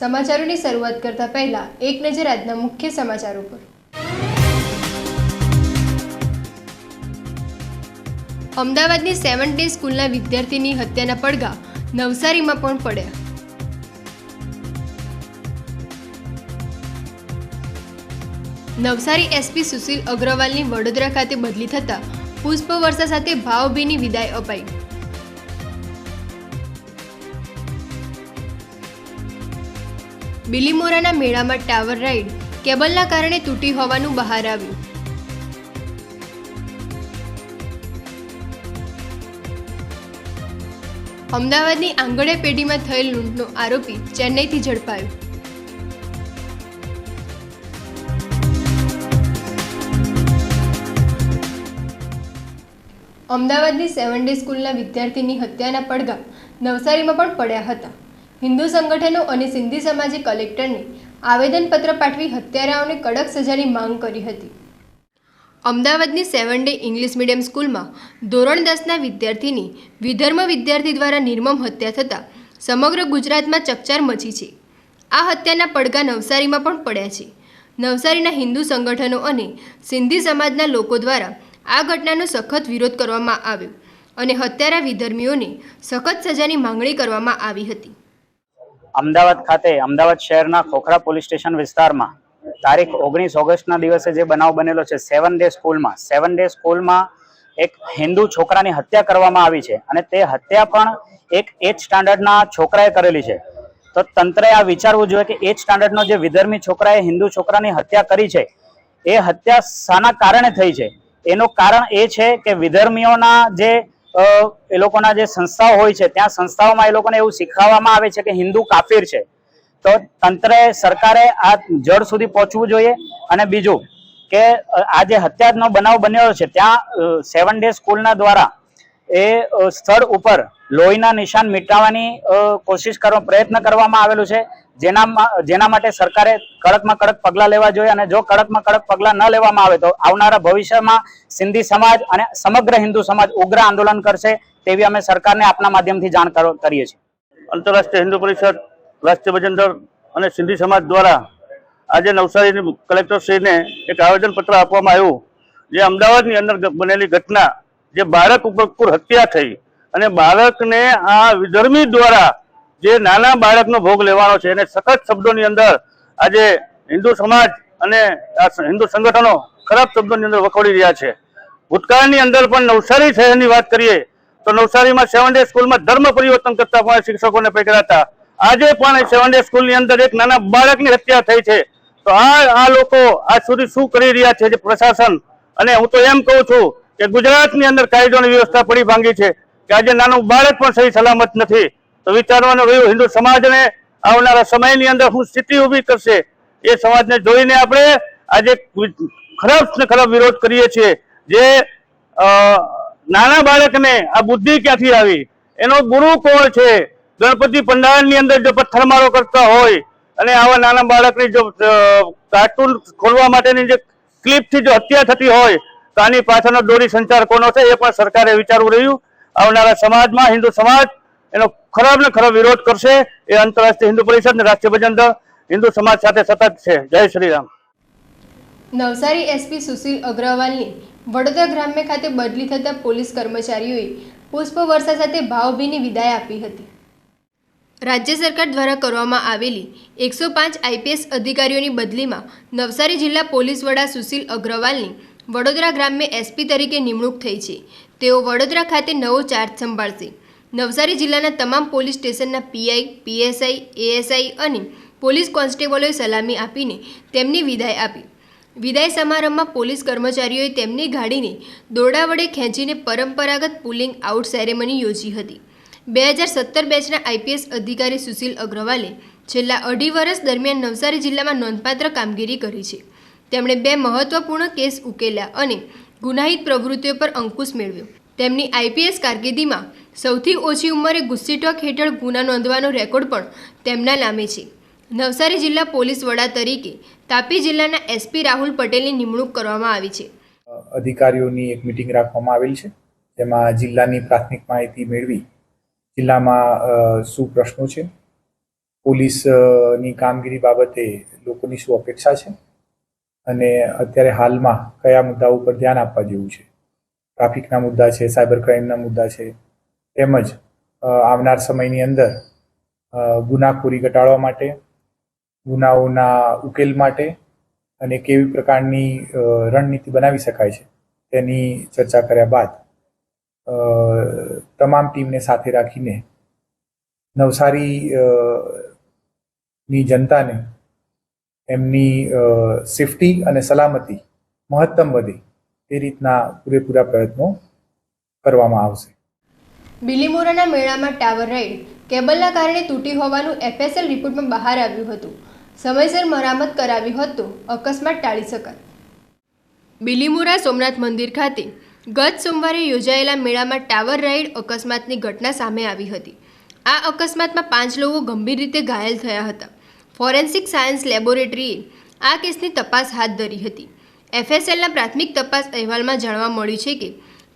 સમાચારોની શરૂઆત કરતા પહેલા એક નજર આજના મુખ્ય સમાચારો પર અમદાવાદની સેવન ડે સ્કૂલના વિદ્યાર્થીની હત્યાના પડઘા નવસારીમાં પણ પડ્યા. નવસારી એસપી સુશીલ અગ્રવાલની વડોદરા ખાતે બદલી થતાં પુષ્પ વર્ષા સાથે ભાવભીની વિદાય અપાઈ. બિલીમોરાના મેળામાં ટાવર રાઈડ કેબલના કારણે તૂટી હોવાનું બહાર આવ્યું. અમદાવાદની આંગણે પેઢીમાં થયેલ લૂંટનો આરોપી ચેન્નઈથી ઝડપાયો. અમદાવાદની સેવન ડે સ્કૂલના વિદ્યાર્થીની હત્યાના પડઘા નવસારીમાં પણ પડ્યા હતા. હિન્દુ સંગઠનો અને સિંધી સમાજે કલેક્ટરને આવેદનપત્ર પાઠવી હત્યારાઓને કડક સજાની માંગ કરી હતી. અમદાવાદની સેવન ડે ઇંગ્લિશ મીડિયમ સ્કૂલમાં ધોરણ દસના વિદ્યાર્થીની વિધર્મ વિદ્યાર્થી દ્વારા નિર્મમ હત્યા થતાં સમગ્ર ગુજરાતમાં ચકચાર મચી છે. આ હત્યાના પડઘા નવસારીમાં પણ પડ્યા છે. નવસારીના હિન્દુ સંગઠનો અને સિંધી સમાજના લોકો દ્વારા આ ઘટનાનો સખત વિરોધ કરવામાં આવ્યો અને હત્યારા વિધર્મીઓને સખત સજાની માંગણી કરવામાં આવી હતી. અમદાવાદ ખાતે, અમદાવાદ શહેરના ખોખરા પોલીસ સ્ટેશન વિસ્તારમાં તારીખ ઓગણીસ ઓગસ્ટના દિવસે જે બનાવ બનેલો છે, સેવન ડે સ્કૂલમાં. સેવન ડે સ્કૂલમાં એક હિન્દુ છોકરાની હત્યા કરવામાં આવી છે અને તે હત્યા પણ એક એજ સ્ટાન્ડર્ડના છોકરાએ કરેલી છે. તો તંત્રએ આ વિચારવું જોઈએ કે એજ સ્ટાન્ડર્ડનો જે વિધર્મી છોકરાએ હિન્દુ છોકરાની હત્યા કરી છે, એ હત્યા શાના કારણે થઈ છે? એનું કારણ એ છે કે વિધર્મીઓના જે એ લોકોના જે સંસ્થાઓ હોય છે, ત્યાં સંસ્થાઓમાં એ લોકોને એવું શીખવવામાં આવે છે કે હિન્દુ કાફીર છે. તો તંત્રે સરકારે આ જળ સુધી પહોંચવું જોઈએ અને બીજું કે આ જે હત્યાનો બનાવ બન્યો છે, ત્યાં સેવન ડે સ્કૂલના દ્વારા એ સ્થળ ઉપર લોહીના નિશાન મિટાવવાની કોશિશ કરવા, પ્રયત્ન કરવામાં આવેલું છે. જેના જેના માટે સરકારે કડકમાં કડક પગલાં લેવા જોઈએ અને જો કડકમાં કડક પગલાં ન લેવામાં આવે તો આવનારા ભવિષ્યમાં સિંધી સમાજ અને સમગ્ર હિન્દુ સમાજ ઉગ્ર આંદોલન કરશે તેવી અમે સરકારને આપના માધ્યમથી જાણ કરો- કરીએ છીએ. આંતરરાષ્ટ્રીય હિન્દુ પરિષદ, રાષ્ટ્રીય ભજનદળ અને સિંધી સમાજ દ્વારા આજે નવસારીની કલેક્ટરશ્રીને એક આવેદનપત્ર આપવામાં આવ્યું, જે અમદાવાદની અંદર બનેલી ઘટના, જે બાળક ઉપર હત્યા થઈ અને બાળકને આ વિધર્મી દ્વારા જે નાના બાળકનો ભોગ લેવાનો છે એને સખત શબ્દોની અંદર આજે હિન્દુ સમાજ અને હિન્દુ સંગઠનો ખરાબ શબ્દોની અંદર વખોડી રહ્યા છે. ભૂતકાળની અંદર પણ નવસારી શહેરની વાત કરીએ, તો નવસારીમાં સેવન ડે સ્કૂલમાં ધર્મ પરિવર્તન કરતા પણ શિક્ષકોને પકડ્યા હતા. આજે પણ સેવન ડે સ્કૂલની અંદર એક નાના બાળકની હત્યા થઈ છે. તો આ આ લોકો આજ સુધી શું કરી રહ્યા છે જે પ્રશાસન? અને હું તો એમ કહું છું કે ગુજરાતની અંદર કાયદોની વ્યવસ્થા પડી ભાંગી છે કે આજે નાનું બાળક પણ સહી સલામત નથી. તો વિચારવાનું રહ્યું, હિન્દુ સમાજને આવનારા સમયની અંદર શું સ્થિતિ ઊભી કરશે. એ સમાજને જોઈને આપણે આજે ખરાબ ને ખરાબ વિરોધ કરીએ છીએ. જે નાના બાળકને આ બુદ્ધિ ક્યાંથી આવી? એનો ગુરુ કોણ છે? ગણપતિ પંડાળની અંદર જો પથ્થરમારો કરતા હોય અને આવા નાના બાળકની જો કાર્ટૂન ખોલવા માટેની જે ક્લિપથી જો હત્યા થતી હોય, તો આની પાછળનો દોરી સંચાર કોનો છે એ પણ સરકારે વિચારવું રહ્યું. આવનારા સમાજમાં હિન્દુ સમાજ એનો ખરાબ ને ખરાબ વિરોધ કરશે એ આંતરરાષ્ટ્રીય હિન્દુ પરિષદ અને રાષ્ટ્રીય ભજન હિન્દુ સમાજ સાથે સતત છે. જય શ્રી રામ નવસારી એસપી સુશીલ અગ્રવાલની વડોદરા ગ્રામ્ય ખાતે બદલી થતા પોલીસ કર્મચારીઓએ પુષ્પવર્ષા સાથે ભાવભીની વિદાય આપી હતી. રાજ્ય સરકાર દ્વારા કરવામાં આવેલી એકસો પાંચ આઈપીએસ અધિકારીઓની બદલીમાં નવસારી જિલ્લા પોલીસ વડા સુશીલ અગ્રવાલની વડોદરા ગ્રામ્ય એસપી તરીકે નિમણૂક થઈ છે. તેઓ વડોદરા ખાતે નવો ચાર્જ સંભાળશે. નવસારી જિલ્લાના તમામ પોલીસ સ્ટેશનના પીઆઈ, પીએસઆઈ, એએસઆઈ અને પોલીસ કોન્સ્ટેબલોએ સલામી આપીને તેમની વિદાય આપી. વિદાય સમારંભમાં પોલીસ કર્મચારીઓએ તેમની ગાડીને દોરડા વડે ખેંચીને પરંપરાગત પુલિંગ આઉટ સેરેમની યોજી હતી. બે હજાર સત્તર બેચના આઈપીએસ અધિકારી સુશીલ અગ્રવાલે છેલ્લા અઢી વર્ષ દરમિયાન નવસારી જિલ્લામાં નોંધપાત્ર કામગીરી કરી છે. તેમણે બે મહત્વપૂર્ણ કેસ ઉકેલ્યા અને ગુનાહિત પ્રવૃત્તિઓ પર અંકુશ મેળવ્યો. તેમની આઈપીએસ કારકિર્દીમાં સૌથી ઓછી ઉંમરે ગુસ્સીટોક હેઠળ ગુના નોંધવાનો રેકોર્ડ પણ તેમના નામે છે. નવસારી જિલ્લા પોલીસ વડા તરીકે તાપી જિલ્લાના એસપી રાહુલ પટેલની નિમણૂક કરવામાં આવી છે. અધિકારીઓની એક મિટિંગ રાખવામાં આવેલ છે તેમાં જિલ્લાની પ્રાથમિક માહિતી મેળવી જિલ્લામાં શું પ્રશ્નો છે, પોલીસની કામગીરી બાબતે લોકોની શું અપેક્ષા છે, અને અત્યારે હાલમાં કયા મુદ્દાઓ ઉપર ધ્યાન આપવા જેવું છે. ટ્રાફિકના મુદ્દા છે, સાયબર ક્રાઇમના મુદ્દા છે, તેમજ આવનાર સમયની અંદર ગુનાખોરી ઘટાડવા માટે, ગુનાઓના ઉકેલ માટે અને કેવી પ્રકારની રણનીતિ બનાવી શકાય છે, તેની ચર્ચા કર્યા બાદ તમામ ટીમને સાથે રાખીને, નવસારી ની જનતાને એમની સેફટી અને સલામતી મહત્તમ વધે. તે રીતના પૂરેપૂરા પ્રયત્નો કરવામાં આવશે. બિલીમોરાના મેળામાં ટાવર રાઈડ કેબલના કારણે તૂટી હોવાનું એફએસએલ રિપોર્ટમાં બહાર આવ્યું હતું. સમયસર મરામત કરાવી હોત અકસ્માત ટાળી શકાત. બિલીમોરા સોમનાથ મંદિર ખાતે ગત સોમવારે યોજાયેલા મેળામાં ટાવર રાઈડ અકસ્માતની ઘટના સામે આવી હતી. આ અકસ્માતમાં પાંચ લોકો ગંભીર રીતે ઘાયલ થયા હતા. ફોરેન્સિક સાયન્સ લેબોરેટરીએ આ કેસની તપાસ હાથ ધરી હતી. એફએસએલના પ્રાથમિક તપાસ અહેવાલમાં જાણવા મળ્યું છે કે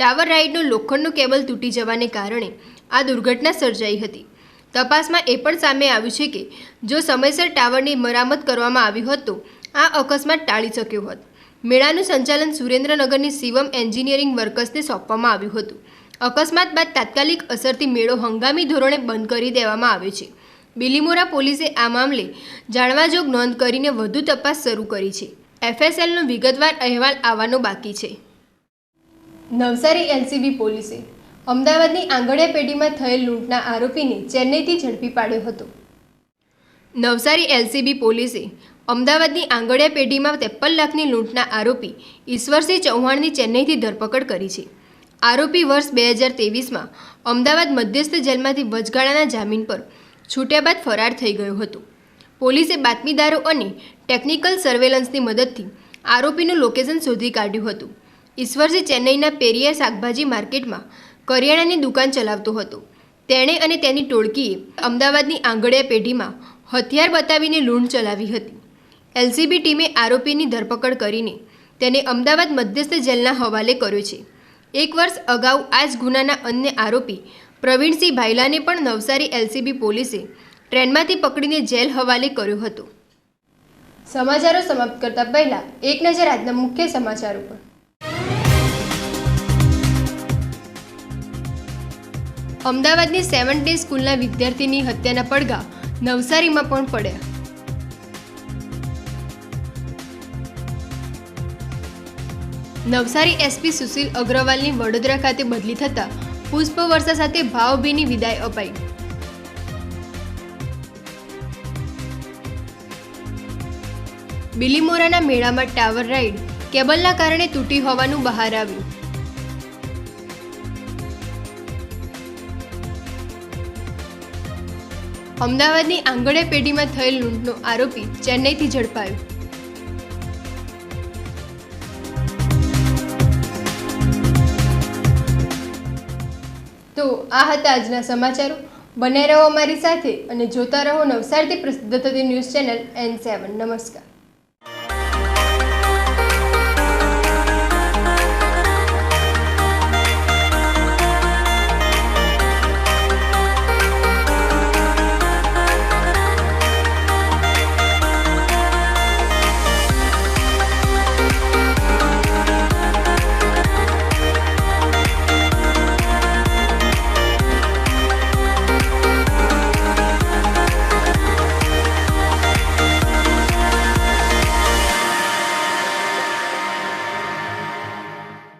ટાવર રાઇડનું લોખંડનું કેબલ તૂટી જવાને કારણે આ દુર્ઘટના સર્જાઈ હતી. તપાસમાં એ પણ સામે આવ્યું છે કે જો સમયસર ટાવરની મરામત કરવામાં આવી હોત તો આ અકસ્માત ટાળી શક્યો હોત. મેળાનું સંચાલન સુરેન્દ્રનગરની શિવમ એન્જિનિયરિંગ વર્કર્સને સોંપવામાં આવ્યું હતું. અકસ્માત બાદ તાત્કાલિક અસરથી મેળો હંગામી ધોરણે બંધ કરી દેવામાં આવ્યો છે. બિલીમોરા પોલીસે આ મામલે જાણવાજોગ નોંધ કરીને વધુ તપાસ શરૂ કરી છે. એફએસએલનો વિગતવાર અહેવાલ આવવાનો બાકી છે. નવસારી એલસીબી પોલીસે અમદાવાદની આંગણિયા પેઢીમાં થયેલ લૂંટના આરોપીને ચેન્નઈથી ઝડપી પાડ્યો હતો. નવસારી એલસીબી પોલીસે અમદાવાદની આંગણિયા પેઢીમાં ત્રેપન લાખની લૂંટના આરોપી ઈશ્વરસિંહ ચૌહાણની ચેન્નઈથી ધરપકડ કરી છે. આરોપી વર્ષ બે હજાર તેવીસમાં અમદાવાદ મધ્યસ્થ જેલમાંથી વચગાળાના જામીન પર છૂટ્યા બાદ ફરાર થઈ ગયો હતો. પોલીસે બાતમીદારો અને ટેકનિકલ સર્વેલન્સની મદદથી આરોપીનું લોકેશન શોધી કાઢ્યું હતું. ઈશ્વરજી ચેન્નઈના પેરિયા શાકભાજી માર્કેટમાં કરિયાણાની દુકાન ચલાવતો હતો. તેણે અને તેની ટોળકીએ અમદાવાદની આંગળિયા પેઢીમાં હથિયાર બતાવીને લૂંટ ચલાવી હતી. એલસીબી ટીમે આરોપીની ધરપકડ કરીને તેને અમદાવાદ મધ્યસ્થ જેલના હવાલે કર્યો છે. એક વર્ષ અગાઉ આ જ ગુનાના અન્ય આરોપી પ્રવીણસિંહ ભાઈલાને પણ નવસારી એલસીબી પોલીસે ટ્રેનમાંથી પકડીને જેલ હવાલે કર્યું હતું. સમાચારો સમાપ્ત કરતા પહેલા એક નજર આજના મુખ્ય સમાચાર ઉપર. અમદાવાદની સેવન ડે સ્કૂલના વિદ્યાર્થીની હત્યાના પડઘા નવસારીમાં પણ પડ્યા. નવસારી એસપી સુશીલ અગ્રવાલની વડોદરા ખાતે બદલી થતાં પુષ્પવર્ષા સાથે ભાવભીની વિદાય અપાઈ. બિલીમોરાના મેળામાં ટાવર રાઈડ કેબલના કારણે તૂટી હોવાનું બહાર આવ્યું. અમદાવાદની આંગણે પેઢીમાં થયેલ લૂંટનો આરોપી ચેન્નઈથી ઝડપાયો. તો આ હતા આજના સમાચારો. બને રહો અમારી સાથે અને જોતા રહો નવસારથી પ્રસિદ્ધ થતી ન્યૂઝ ચેનલ એન સેવન. નમસ્કાર.